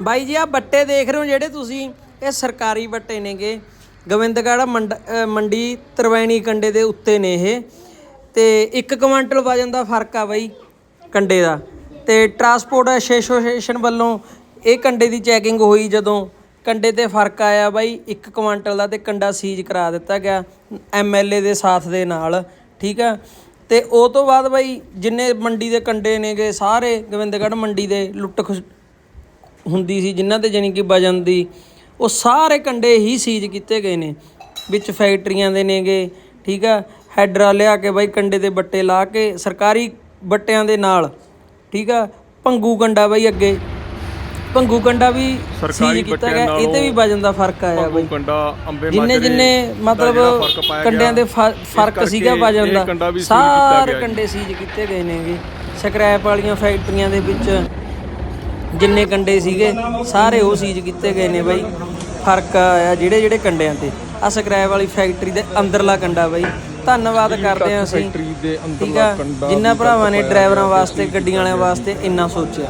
ਬਾਈ ਜੀ ਆ ਬੱਟੇ ਦੇਖ ਰਹੇ ਹੋ ਜਿਹੜੇ ਤੁਸੀਂ? ਇਹ ਸਰਕਾਰੀ ਬੱਟੇ ਨੇਗੇ। ਗੋਬਿੰਦਗੜ੍ਹ ਮੰਡ- ਮੰਡੀ ਤਰਵੈਣੀ ਕੰਡੇ ਦੇ ਉੱਤੇ ਨੇ ਇਹ। ਤੇ 1 ਕੁਇੰਟਲ ਵਜਨ ਦਾ ਫ਼ਰਕ ਆ ਬਾਈ ਕੰਡੇ ਦਾ। ਤੇ ਟਰਾਂਸਪੋਰਟ ਐਸੋਸੀਏਸ਼ਨ ਵੱਲੋਂ ਇਹ ਕੰਡੇ ਦੀ ਚੈਕਿੰਗ ਹੋਈ ਜਦੋਂ ਕੰਡੇ ਤੇ ਫ਼ਰਕ ਆਇਆ ਬਾਈ 1 ਕੁਇੰਟਲ ਦਾ ਤੇ ਕੰਡਾ ਸੀਜ਼ ਕਰਾ ਦਿੱਤਾ ਗਿਆ ਐਮਐਲਏ ਦੇ ਸਾਥ ਦੇ ਨਾਲ, ਠੀਕ ਆ? ਤੇ ਉਹ ਤੋਂ ਬਾਅਦ ਬਾਈ, ਜਿੰਨੇ ਮੰਡੀ ਦੇ ਕੰਡੇ ਨੇਗੇ ਸਾਰੇ ਗੋਬਿੰਦਗੜ੍ਹ ਮੰਡੀ ਦੇ ਲੁੱਟ ਖੁਸ- ਹੁੰਦੀ ਸੀ ਜਿਨ੍ਹਾਂ ਤੇ ਜਾਣੀ ਕਿ ਵਜਨ ਦੀ ਉਹ ਸਾਰੇ ਕੰਡੇ ਹੀ ਸੀਜ਼ ਕੀਤੇ ਗਏ ਨੇ। ਵਿੱਚ ਫੈਕਟਰੀਆਂ ਦੇ ਨੇਗੇ ਠੀਕ ਆ? ਹੈਡਰਾ ਲਿਆ ਕੇ ਬਾਈ ਕੰਡੇ ਦੇ ਬੱਟੇ ਲਾ ਕੇ ਸਰਕਾਰੀ ਬੱਟਿਆਂ ਦੇ ਨਾਲ ਠੀਕ ਆ? ਭੰਗੂ ਕੰਡਾ ਬਾਈ ਅੱਗੇ। ਭੰਗੂ ਕੰਡਾ ਵੀ ਸਰਕਾਰੀ ਸੀਜ਼ ਕੀਤਾ ਗਿਆ ਇਹ ਤੇ ਵੀ ਵਜਨ ਦਾ ਫ਼ਰਕ ਆਇਆ ਬਾਈ। ਕੰਡਾ ਅੰਬੇ ਜਿੰਨੇ ਜਿੰਨੇ ਮਤਲਬ ਕੰਡਿਆਂ ਦੇ ਫ਼ਰਕ ਸੀਗਾ ਵਜਨ ਦਾ ਸਾਰੇ ਕੰਡੇ ਸੀਜ਼ ਕੀਤੇ ਗਏ ਨੇਗੇ। ਸਕ੍ਰੈਪ ਵਾਲੀਆਂ ਫੈਕਟਰੀਆਂ ਦੇ ਵਿੱਚ ਜਿੰਨੇ ਕੰਡੇ ਸੀਗੇ ਸਾਰੇ ਉਹ ਸੀਜ਼ ਕੀਤੇ ਗਏ ਨੇ ਬਾਈ। ਫ਼ਰਕ ਆਇਆ ਜਿਹੜੇ ਜਿਹੜੇ ਕੰਡਿਆਂ ਤੇ। ਆ ਸਕ੍ਰੈਪ ਵਾਲੀ ਫੈਕਟਰੀ ਦੇ ਅੰਦਰਲਾ ਕੰਡਾ ਬਾਈ। ਧੰਨਵਾਦ ਕਰਦੇ ਹਾਂ ਅਸੀਂ। ਫੈਕਟਰੀ ਦੇ ਠੀਕ ਆ? ਜਿੰਨਾ ਭਰਾਵਾਂ ਨੇ ਡਰਾਈਵਰਾਂ ਵਾਸਤੇ ਗੱਡੀਆਂ ਵਾਲਿਆਂ ਵਾਸਤੇ ਇੰਨਾ ਸੋਚਿਆ।